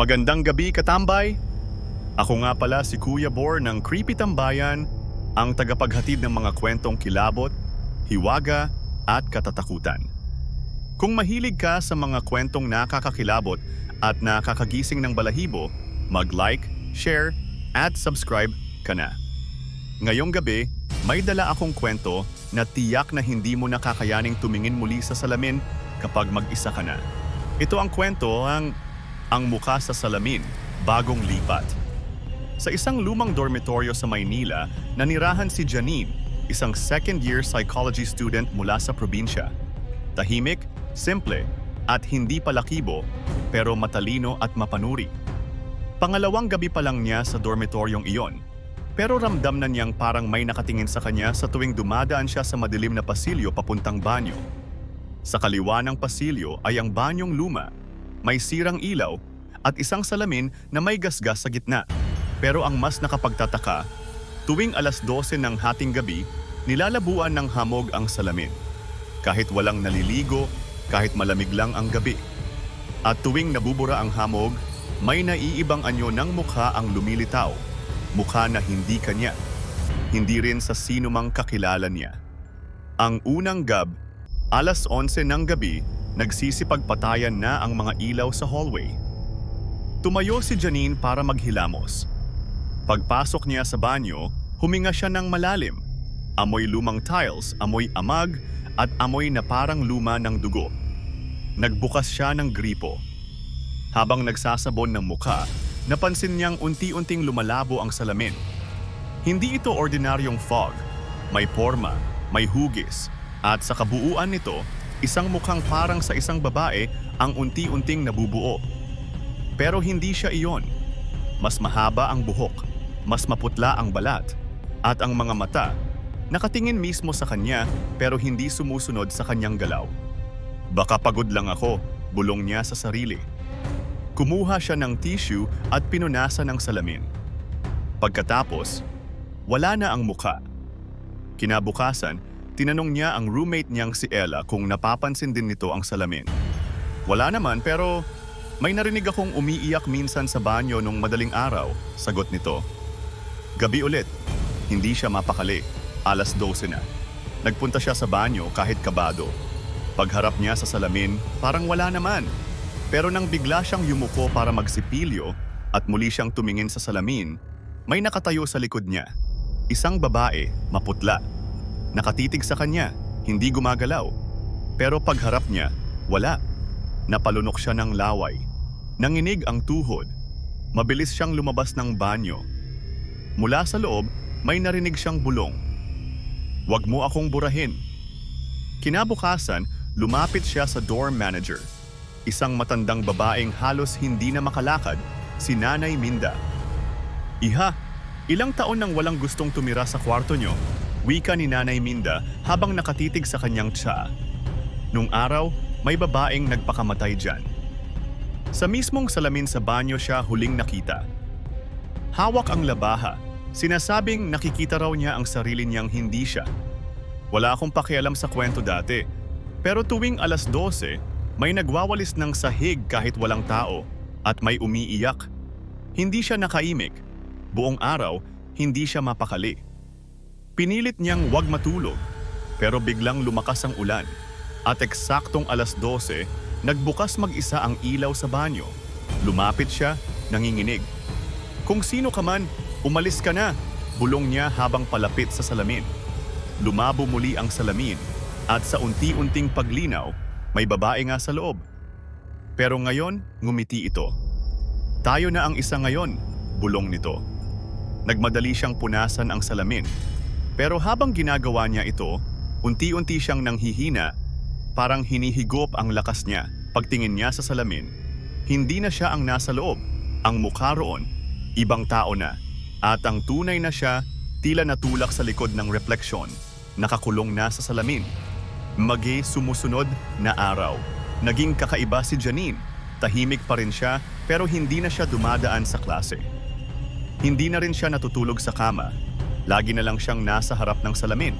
Magandang gabi, katambay! Ako nga pala si Kuya Bor ng Creepy Tambayan, ang tagapaghatid ng mga kwentong kilabot, hiwaga, at katatakutan. Kung mahilig ka sa mga kwentong nakakakilabot at nakakagising ng balahibo, mag-like, share, at subscribe ka na. Ngayong gabi, may dala akong kwento na tiyak na hindi mo nakakayaning tumingin muli sa salamin kapag mag-isa ka na. Ito ang kwento ang ang muka sa salamin, bagong lipat. Sa isang lumang dormitoryo sa Maynila, nanirahan si Janine, isang second-year psychology student mula sa probinsya. Tahimik, simple, at hindi palakibo, pero matalino at mapanuri. Pangalawang gabi pa lang niya sa dormitoryong iyon, pero ramdam na niyang parang may nakatingin sa kanya sa tuwing dumadaan siya sa madilim na pasilyo papuntang banyo. Sa kaliwa ng pasilyo ay ang banyong luma, may sirang ilaw at isang salamin na may gasgas sa gitna. Pero ang mas nakapagtataka, tuwing alas 12 ng hating gabi, nilalabuan ng hamog ang salamin. Kahit walang naliligo, kahit malamig lang ang gabi. At tuwing nabubura ang hamog, may naiibang anyo ng mukha ang lumilitaw. Mukha na hindi kanya. Hindi rin sa sino mang kakilala niya. Ang unang gab, alas 11 ng gabi, nagsisipagpatayan na ang mga ilaw sa hallway. Tumayo si Janine para maghilamos. Pagpasok niya sa banyo, huminga siya ng malalim. Amoy lumang tiles, amoy amag, at amoy na parang luma ng dugo. Nagbukas siya ng gripo. Habang nagsasabon ng muka, napansin niyang unti-unting lumalabo ang salamin. Hindi ito ordinaryong fog. May forma, may hugis, at sa kabuuan nito, isang mukhang parang sa isang babae ang unti-unting nabubuo. Pero hindi siya iyon. Mas mahaba ang buhok, mas maputla ang balat, at ang mga mata, nakatingin mismo sa kanya pero hindi sumusunod sa kanyang galaw. Baka pagod lang ako, bulong niya sa sarili. Kumuha siya ng tissue at pinunasan ng salamin. Pagkatapos, wala na ang muka. Kinabukasan, tinanong niya ang roommate niyang si Ella kung napapansin din nito ang salamin. Wala naman pero may narinig akong umiiyak minsan sa banyo nung madaling araw, sagot nito. Gabi ulit, hindi siya mapakali. Alas 12 na. Nagpunta siya sa banyo kahit kabado. Pagharap niya sa salamin, parang wala naman. Pero nang bigla siyang yumuko para magsipilyo at muli siyang tumingin sa salamin, may nakatayo sa likod niya. Isang babae, maputla. Nakatitig sa kanya, hindi gumagalaw. Pero pagharap niya, wala. Napalunok siya ng laway. Nanginig ang tuhod. Mabilis siyang lumabas ng banyo. Mula sa loob, may narinig siyang bulong. Huwag mo akong burahin. Kinabukasan, lumapit siya sa dorm manager. Isang matandang babaeng halos hindi na makalakad, si Nanay Minda. Iha, ilang taon nang walang gustong tumira sa kwarto nyo, wika ni Nanay Minda habang nakatitig sa kanyang tsa. Nung araw, may babaeng nagpakamatay dyan. Sa mismong salamin sa banyo siya huling nakita. Hawak ang labaha, sinasabing nakikita raw niya ang sarili niyang hindi siya. Wala akong pakialam sa kwento dati, pero tuwing alas 12, may nagwawalis ng sahig kahit walang tao at may umiiyak. Hindi siya nakaimik. Buong araw, hindi siya mapakali. Pinilit niyang wag matulog, pero biglang lumakas ang ulan. At eksaktong alas 12, nagbukas mag-isa ang ilaw sa banyo. Lumapit siya, nanginginig. Kung sino ka man, umalis ka na, bulong niya habang palapit sa salamin. Lumabo muli ang salamin at sa unti-unting paglinaw, may babae nga sa loob. Pero ngayon, ngumiti ito. Tayo na ang isa ngayon, bulong nito. Nagmadali siyang punasan ang salamin. Pero habang ginagawa niya ito, unti-unti siyang nanghihina, parang hinihigop ang lakas niya. Pagtingin niya sa salamin, hindi na siya ang nasa loob. Ang mukha roon, ibang tao na. At ang tunay na siya, tila natulak sa likod ng refleksyon, nakakulong na sa salamin. Magi sumusunod na araw. Naging kakaiba si Janine. Tahimik pa rin siya pero hindi na siya dumadaan sa klase. Hindi na rin siya natutulog sa kama. Lagi na lang siyang nasa harap ng salamin.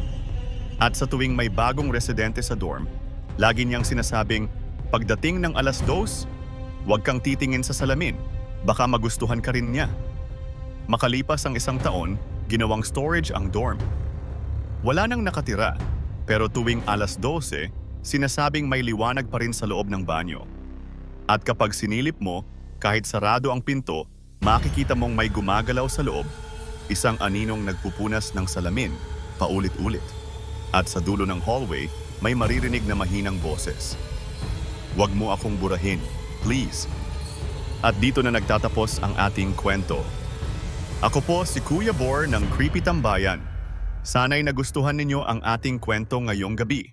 At sa tuwing may bagong residente sa dorm, lagi niyang sinasabing, pagdating ng alas dos, huwag kang titingin sa salamin. Baka magustuhan ka rin niya. Makalipas ang isang taon, ginawang storage ang dorm. Wala nang nakatira, pero tuwing alas 12, sinasabing may liwanag pa rin sa loob ng banyo. At kapag sinilip mo, kahit sarado ang pinto, makikita mong may gumagalaw sa loob, isang aninong nagpupunas ng salamin, paulit-ulit. At sa dulo ng hallway, may maririnig na mahinang boses. Huwag mo akong burahin, please. At dito na nagtatapos ang ating kwento. Ako po si Kuya Bor ng Creepy Tambayan. Sana'y nagustuhan ninyo ang ating kwento ngayong gabi.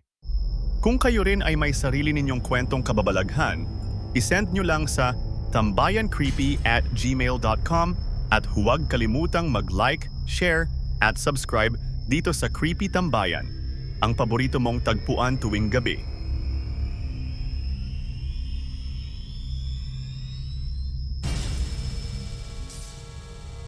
Kung kayo rin ay may sarili ninyong kwentong kababalaghan, isend nyo lang sa tambayancreepy at gmail.com at huwag kalimutang mag-like, share, at subscribe dito sa Creepy Tambayan, ang paborito mong tagpuan tuwing gabi.